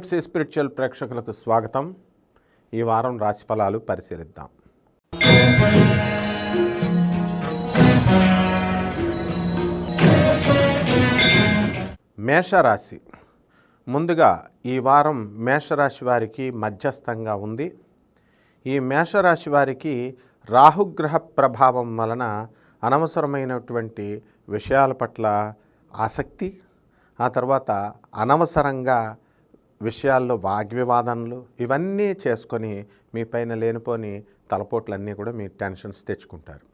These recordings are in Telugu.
ఎన్ఎఫ్సి స్పిరిచువల్ ప్రేక్షకులకు స్వాగతం. ఈ వారం రాశి ఫలాలు పరిశీలిద్దాం. మేషరాశి. ముందుగా ఈ వారం మేషరాశి వారికి మధ్యస్థంగా ఉంది. ఈ మేషరాశి వారికి రాహుగ్రహ ప్రభావం వలన అనవసరమైనటువంటి విషయాల పట్ల ఆసక్తి ఆ తర్వాత అనవసరంగా విషయాల్లో వాగ్వివాదనలు ఇవన్నీ చేసుకొని మీ పైన లేనిపోని తలపోట్లన్నీ కూడా మీ టెన్షన్స్ తెచ్చుకుంటారు.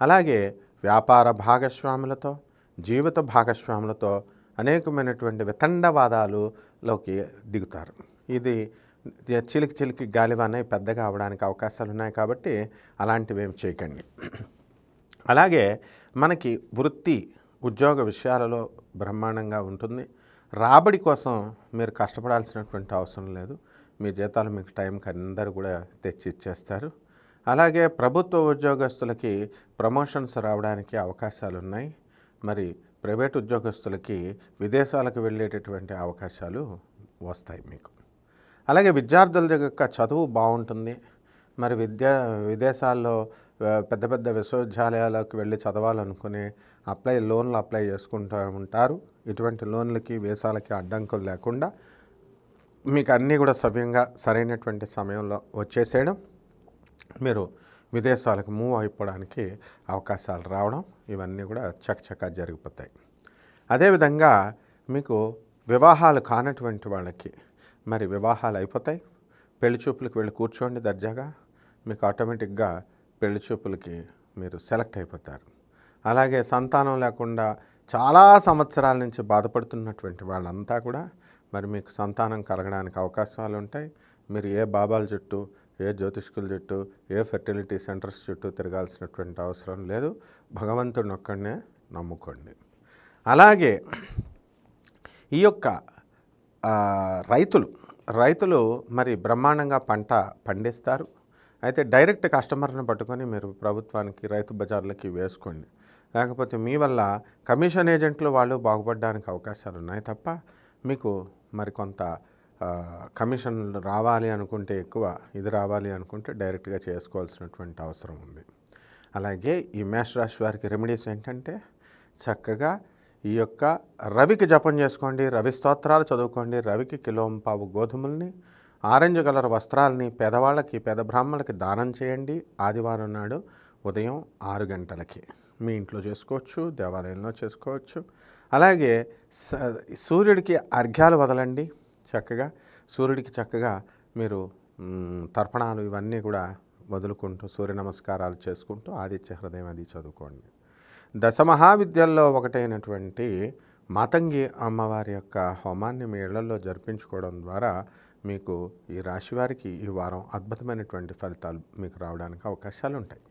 అలాగే వ్యాపార భాగస్వాములతో జీవిత భాగస్వాములతో అనేకమైనటువంటి వితండవాదాలులోకి దిగుతారు. ఇది చిలికి చిలికి గాలివాన పెద్దగా అవడానికి అవకాశాలు ఉన్నాయి కాబట్టి అలాంటివి ఏమి చేయకండి. అలాగే మనకి వృత్తి ఉద్యోగ విషయాలలో బ్రహ్మాండంగా ఉంటుంది. రాబడి కోసం మీరు కష్టపడాల్సినటువంటి అవసరం లేదు. మీ జీతాలు మీకు టైంకి అందరూ కూడా తెచ్చి ఇచ్చేస్తారు. అలాగే ప్రభుత్వ ఉద్యోగస్తులకి ప్రమోషన్స్ రావడానికి అవకాశాలు ఉన్నాయి. మరి ప్రైవేట్ ఉద్యోగస్తులకి విదేశాలకు వెళ్ళేటటువంటి అవకాశాలు వస్తాయి మీకు. అలాగే విద్యార్థుల యొక్క చదువు బాగుంటుంది. మరి విద్యా విదేశాల్లో పెద్ద పెద్ద విశ్వవిద్యాలయాలకు వెళ్ళి చదవాలనుకునే అప్లై లోన్లు అప్లై చేసుకుంటూ ఉంటారు. ఇటువంటి లోన్లకి వీసాలకి అడ్డంకులు లేకుండా మీకు అన్నీ కూడా సవ్యంగా సరైనటువంటి సమయంలో వచ్చేసేయడం మీరు విదేశాలకు మూవ్ అయిపోవడానికి అవకాశాలు రావడం ఇవన్నీ కూడా చకచకా జరిగిపోతాయి. అదేవిధంగా మీకు వివాహాలు కానటువంటి వాళ్ళకి మరి వివాహాలు అయిపోతాయి. పెళ్ళి చూపులకు వెళ్ళి కూర్చోండి దర్జాగా. మీకు ఆటోమేటిక్గా పెళ్ళి చూపులకి మీరు సెలెక్ట్ అయిపోతారు. అలాగే సంతానం లేకుండా చాలా సంవత్సరాల నుంచి బాధపడుతున్నటువంటి వాళ్ళంతా కూడా మరి మీకు సంతానం కలగడానికి అవకాశాలు ఉంటాయి. మీరు ఏ బాబాల చుట్టూ ఏ జ్యోతిష్కుల చుట్టూ ఏ ఫెర్టిలిటీ సెంటర్స్ చుట్టూ తిరగాల్సినటువంటి అవసరం లేదు. భగవంతుడిని ఒక్కడనే నమ్ముకోండి. అలాగే ఈ యొక్క రైతులు రైతులు మరి బ్రహ్మాండంగా పంట పండిస్తారు. అయితే డైరెక్ట్ కస్టమర్ని పట్టుకొని మీరు ప్రభుత్వానికి రైతు బజార్లకి వేసుకోండి. లేకపోతే మీ వల్ల కమిషన్ ఏజెంట్లు వాళ్ళు బాగుపడడానికి అవకాశాలు ఉన్నాయి తప్ప మీకు మరి కొంత కమిషన్ రావాలి అనుకుంటే ఎక్కువ ఇది రావాలి అనుకుంటే డైరెక్ట్గా చేసుకోవాల్సినటువంటి అవసరం ఉంది. అలాగే ఈ మేష రాశి వారికి రెమెడీస్ ఏంటంటే చక్కగా ఈ యొక్క రవికి జపం చేసుకోండి రవి స్తోత్రాలు చదువుకోండి రవికి కిలోం పావు గోధుమల్ని ఆరెంజ్ కలర్ వస్త్రాలని పేదవాళ్ళకి పేద బ్రాహ్మణులకి దానం చేయండి. ఆదివారం నాడు ఉదయం ఆరు గంటలకి. మీ ఇంట్లో చేసుకోవచ్చు దేవాలయంలో చేసుకోవచ్చు. అలాగే స- సూర్యుడికి అర్ఘ్యాలు వదలండి చక్కగా. సూర్యుడికి చక్కగా మీరు తర్పణాలు ఇవన్నీ కూడా వదులుకుంటూ సూర్య నమస్కారాలు చేసుకుంటూ ఆదిత్య హృదయం అది చదువుకోండి. దశ మహావిద్యల్లో ఒకటైనటువంటి మాతంగి అమ్మవారి యొక్క హోమాన్ని మీ ఇళ్ళలో జరిపించుకోవడం ద్వారా మీకు ఈ రాశివారికి ఈ వారం అద్భుతమైనటువంటి ఫలితాలు మీకు రావడానికి అవకాశాలు ఉంటాయి.